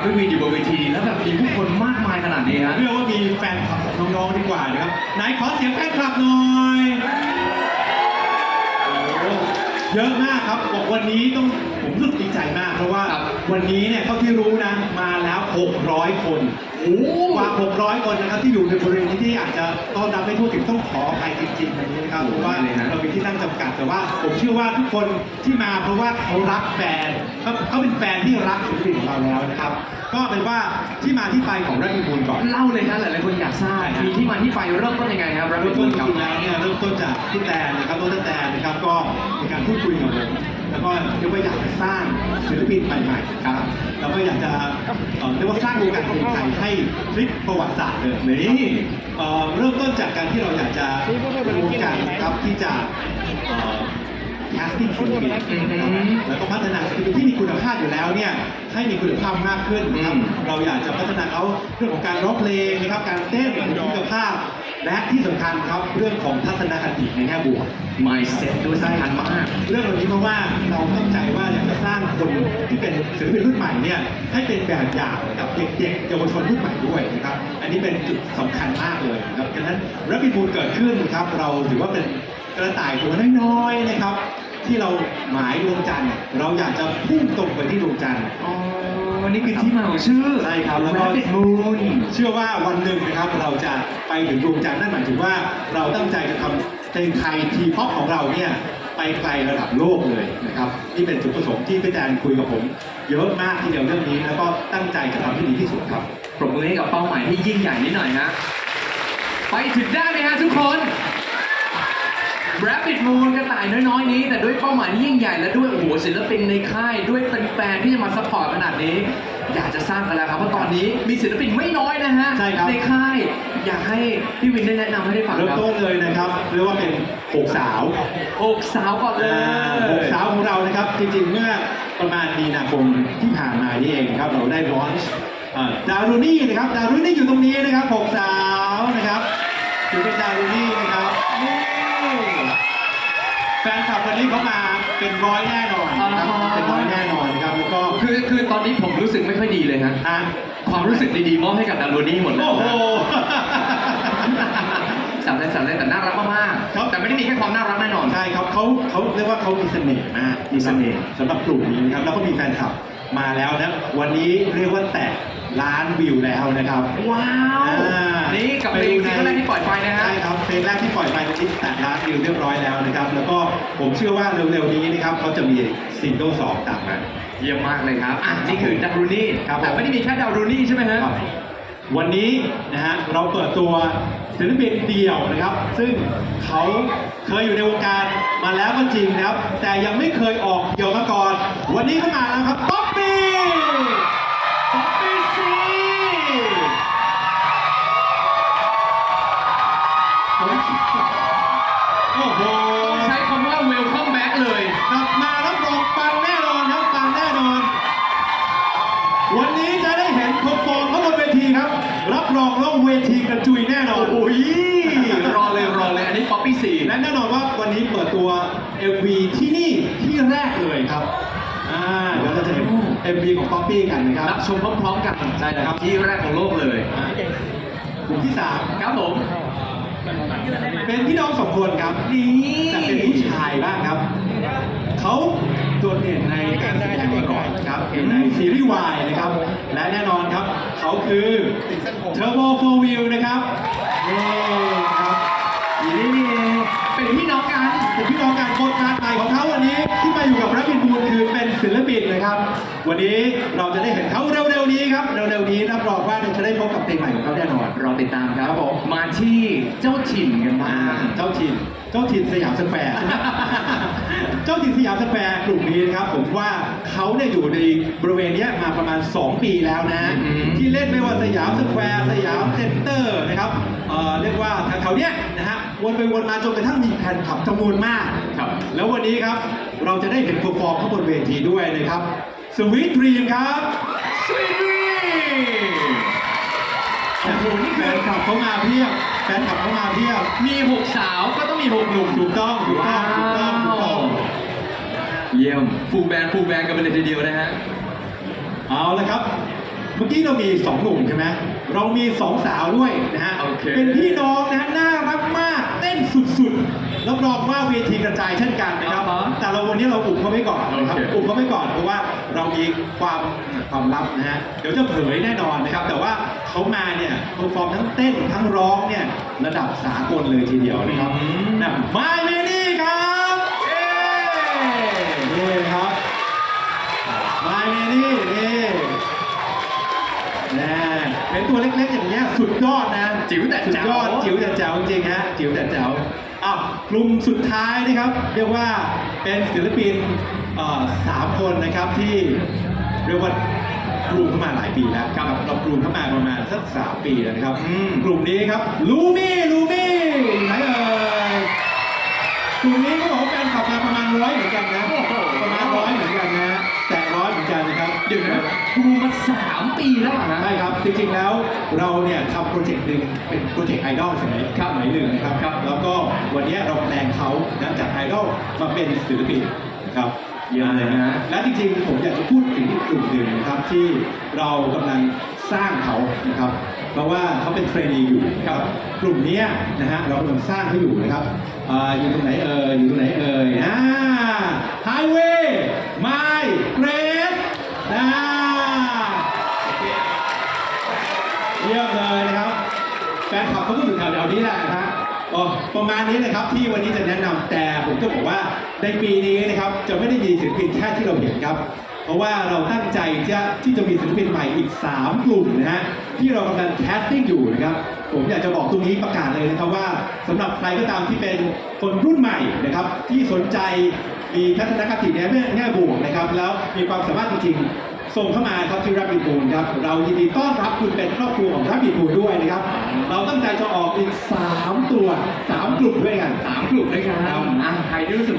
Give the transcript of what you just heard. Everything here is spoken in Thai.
ครับพี่วินอยู่บนเวที แล้วแบบมีผู้คนมากมายขนาดนี้ฮะเรียกว่ามีแฟนคลับของน้องๆดีกว่านะครับไหนขอเสียงแฟนคลับหน่อย เยอะมาก ครับบอกวันนี้ต้องผมรู้สึกดีใจมากเพราะว่าครับวันนี้เนี่ยเท่าที่รู้นะมาแล้ว 600 คนโอ้กว่า 600 คนนะครับที่อยู่ในบริเวณนี้ที่อาจจะต้อนรับไม่ทั่วถึงต้องขออภัยจริงๆวันนี้นะครับเพราะว่าเรามีที่นั่งจำกัดแต่ว่า ผมเชื่อว่าทุกคนที่มาเพราะว่าเขารักแฟนเขาเขาเป็นแฟนที่รักศิลปินของเราแล้วนะครับ ก็เป็นว่าที่มาที่ไปของรักมีบุญก่อน เล่าเลยครับหลายๆคนอยากทราบมีที่มาที่ไปเริ่มต้นยังไงครับรับเริ่ผิมดชต้อนบจครับริงๆแล้วเนี่ยเริ่มต้นจากพี่แตนนะครับน้องแตนนะครับก็มีการพูดคุยกับผมแล้วก็เรียกว่าอยากจะสร้างศิลปินใหม่ๆครับแล้วก็อยากจะเรียกว่าสร้างวงการเพลงไทยให้พลิกประวัติศาสตร์เลยนี่เริ่มต้นจากการที่เราอยากจะวงการนะครับที่จะแคสติ้งศิลปินครับแล้วก็พัฒนาศิลปินที่มีคุณภาพอยู่แล้วเนี่ยให้มีคุณภาพมากขึ้นนะครับเราอยากจะพัฒนาเขาเรื่องของการร้องเพลงนะครับการเต้นคุณภาพ และที่สำคัญครับเรื่องของทัศนคติในแง่บวก mindset ด้วยสำคัญมาก เรื่องเหล่านี้เพราะว่าเราตั้งใจว่าอยากจะสร้างคนที่เป็นศิลปินรุ่นใหม่เนี่ยให้เป็นแบบอย่างกับเด็กๆเยาวชนรุ่นใหม่ด้วยนะครับ อันนี้เป็นจุดสำคัญมากเลยนะครับดังนั้นรับบิบูลเกิดขึ้นครับ เราถือว่าเป็นกระต่ายตัวน้อยๆนะครับ ที่เราหมายดวงจันทร์เราอยากจะพุ่งตรงไปที่ดวงจันทร์ อ๋อนี่คือที่มาของชื่อใช่ครับแล้วก็ Rabbit Moon เชื่อว่าวันหนึ่งนะครับเราจะไปถึงดวงจันทร์นั่นหมายถึงว่าเราตั้งใจจะทำเพลงไทยทีป๊อปของเราเนี่ยไปไกลระดับโลกเลยนะครับนี่เป็นจุดประสงค์ที่พี่แจนคุยกับผม เยอะมากทีเดียวเรื่องนี้แล้วก็ตั้งใจจะทำให้ดีที่สุดครับ ปรบมือให้กับเป้าหมายที่ยิ่งใหญ่นิดหน่อยฮะ ไปถึงได้ไหมฮะทุกคน Rabbit Moon กระต่ายน้อยๆ นี้ แต่ด้วยเป้าหมายที่ยิ่งใหญ่และด้วยโอ้โหศิลปินในค่ายด้วยแฟนๆที่จะมาซัพพอร์ตขนาดนี้ อยากจะทราบกันแล้วครับว่าตอนนี้มีศิลปินไม่น้อยนะฮะใช่ครับค่าย อยากให้พี่วินได้แนะนำให้ได้ฟังเริ่มครับต้นเลยนะครับเรียกว่าเป็นหกสาวอกสาวก่อนเลย หกสาวของเรานะครับ จริงๆ เมื่อประมาณมีนาคมที่ผ่านมานี่เองครับ เราได้ลอนช์ดารุนี่นะครับ ดารุนี่อยู่ตรงนี้นะครับหกสาวนะครับถือเป็นดารุนี่นะครับนี่ แฟนคลับวันนี้เขามาเป็นร้อยแน่นอนนะครับอ๋อ เป็นร้อยแน่นอนนะครับแล้วก็คือคือตอนนี้ผมรู้สึกไม่ค่อยดีเลยฮะอะความรู้สึกดีๆมอบให้กับดารุนี่หมดเลยโอ้โหสำเร็จสำเร็จแต่น่ารักมากครับ ๆแต่ไม่ได้มีแค่ความน่ารักแน่นอน ใช่ครับเขาเขาเรียกว่าเขามีเสน่ห์มากมีเสน่ห์สำหรับกลุ่มนี้นะครับแล้วก็มีแฟนคลับมาแล้วนะวันนี้เรียกว่าแตะ ล้านวิวแล้วนะครับว้าวอ่านี่กับเพลงซิงเกิลแรกที่ปล่อยไปนะฮะ ใช่ครับเพลงแรกที่ปล่อยไปตอนนี้แตะล้านวิวเรียบร้อยแล้วนะครับ แล้วก็ผมเชื่อว่าเร็วๆนี้นะครับเขาจะมีซิงเกิลสองตามมา เยี่ยมมากเลยครับ อะ นี่คือดารุนี่ครับผม แต่ไม่ได้มีแค่ดารุนี่ใช่ไหมฮะครับวันนี้นะฮะเราเปิดตัวศิลปินเดี่ยวนะครับ ซึ่งเขาเคยอยู่ในวงการมาแล้วก็จริงนะครับ แต่ยังไม่เคยออกเดี่ยวมาก่อน วันนี้เขามาแล้วครับป๊อ ทีกระจุยแน่นอนโอ้ยรอเลยรอเลยอันนี้ป๊อปปี้สี่และแน่นอนว่าวันนี้เปิดตัว MV ที่นี่ที่แรกเลยครับอ่าเดี๋ยวเราจะเห็น MV ของป๊อปปี้กันนะครับรับชมพร้อมๆกันใช่นะครับที่แรกของโลกเลยอ่ากลุ่มที่สามครับผมเป็นพี่น้องสองคนครับนี่แต่เป็นผู้ชายบ้างครับเขาโดดเด่นในการแสดงมาก่อนครับในซีรีส์วายนะครับ และแน่นอนครับ เขาคือ Turbo Four Wheel นะครับนี่ครับ นนะครับ วันนี้เราจะได้เห็นเขาเร็วๆนี้ครับ เร็วๆนี้รับรองว่าเราจะได้พบกับเพลงใหม่ของเขาแน่นอนรอติดตามครับครับผมมาที่เจ้าถิ่นกันอ่าบ้างเจ้าถิ่น เจ้าถิ่นสยามสแควร์ เจ้าถิ่นสยามสแควร์กลุ่มนี้นะครับผมว่าเขาเนี่ยอยู่ในบริเวณเนี้ยมาประมาณ 2 ปีแล้วนะอืมที่เล่นไม่ว่าสยามสแควร์สยามเซ็นเตอร์นะครับเอ่อเรียกว่าแถวๆเนี้ยนะฮะวนไปวนมาจนกระทั่งมีแฟนคลับจำนวนมากครับแล้ววันนี้ครับ เราจะได้เห็นเพอร์ฟอร์มข้างบนเวทีด้วยนะครับสวีทดรีมครับสวีทรีโอ้โหนี่แฟคือนคลับเขามาเพียบแฟนคลับเขามาเพียบมีหกสาวก็ต้องมีหกหนุ่มถูกต้องถูกต้องถูกต้องถูกต้องเยี่ยมฟูลแบนด์ฟูลแบนด์กันไปเลยทีเดียวนะฮะ เอาละครับมื่อกี้เรามีสองหนุ่มใช่ไหมเรามีสองสาวด้วยนะฮะโอเค เป็นพี่น้องนะฮะน่ารักมากเต้นสุดๆ รับรองว่าเวทีกระจายเช่นกันนะครับอ่าฮะแต่เราวันนี้เราอุบเขาไว้ก่อนนะครับโอเค อุบเขาไว้ก่อนเพราะว่าเรามีความความลับนะฮะเดี๋ยวจะเผยแน่นอนนะครับ แต่ว่าเขามาเนี่ยเพอร์ฟอร์มทั้งเต้นทั้งร้องเนี่ยระดับสากลเลยทีเดียวนะครับนะมาเมนี่ครับเย้นี่ครับ มาเมนี่นี่นะเป็นตัวเล็กๆอย่างเงี้ยสุดยอดนะ จิ๋วแต่สุดแจ๋วยอดจิ๋วแต่แจ๋วจริงๆฮะจิ๋วแต่แจ๋ว อ้าวกลุ่มสุดท้ายนะครับ เรียกว่าเป็นศิลปินสามคนนะครับที่เรียกว่ากลุ่มเข้ามาหลายปีแล้วครับเรากลุ่มเข้ามาประมาณสักสามปีแล้วนะครับกลุ่มนี้ครับลูมี่ลูมี่ไหนเอ่ยกลุ่มนี้เขาบอกว่าแฟนคลับมาประมาณร้อยเหมือนกันนะประมาณร้อยเหมือนกัน นะครูมาสามปีแล้วเหรอฮะใช่ครับ จริงๆ แล้วเราเนี่ยทำโปรเจกต์หนึ่งเป็นโปรเจกต์ไอดอลสมัยครับสมัยหนึ่งนะครับ ครับ แล้วก็วันนี้เราแปลงเขานะจากไอดอลมาเป็นศิลปินนะครับ เยี่ยมเลยนะและจริงๆ ผมอยากจะพูดถึงอีกกลุ่มหนึ่งนะครับที่เรากำลังสร้างเขานะครับ เพราะว่าเขาเป็นเทรนนีอยู่ครับกลุ่มเนี้ยนะฮะเรากำลังสร้างเขาอยู่นะครับอ่าอยู่ตรงไหนเอ่ยอยู่ตรงไหนเอ่ยอ่าไฮเวย์ไมเกรสนะเยี่ยมเลยนะครับ แฟนคลับเขาก็อยู่แถวๆ นี้แหละนะฮะอ๋อประมาณนี้นะครับที่วันนี้จะแนะนำแต่ผมจะบอกว่าในปีนี้นะครับจะไม่ได้มีศิลปินแค่ที่เราเห็นครับ เพราะว่าเราตั้งใจจะที่จะมีศิลปินใหม่อีก 3 กลุ่มนะฮะที่เรากำลังแคสติ้งอยู่นะครับ ผมอยากจะบอกตรงนี้ประกาศเลยนะครับว่าสำหรับใครก็ตามที่เป็นคนรุ่นใหม่นะครับ ที่สนใจมีทัศนคติในแง่บวกนะครับ แล้วมีความสามารถจริงๆ ส่งเข้ามาครับที่รับบิบูลครับเรายินดีต้อนรับคุณเป็นครอบครัวของรับบิบูลด้วยนะครับ เราตั้งใจจะออกอีก 3 ตัว 3 กลุ่มด้วยกันสามกลุ่มด้วยกันครับ อะใครที่รู้สึกว่า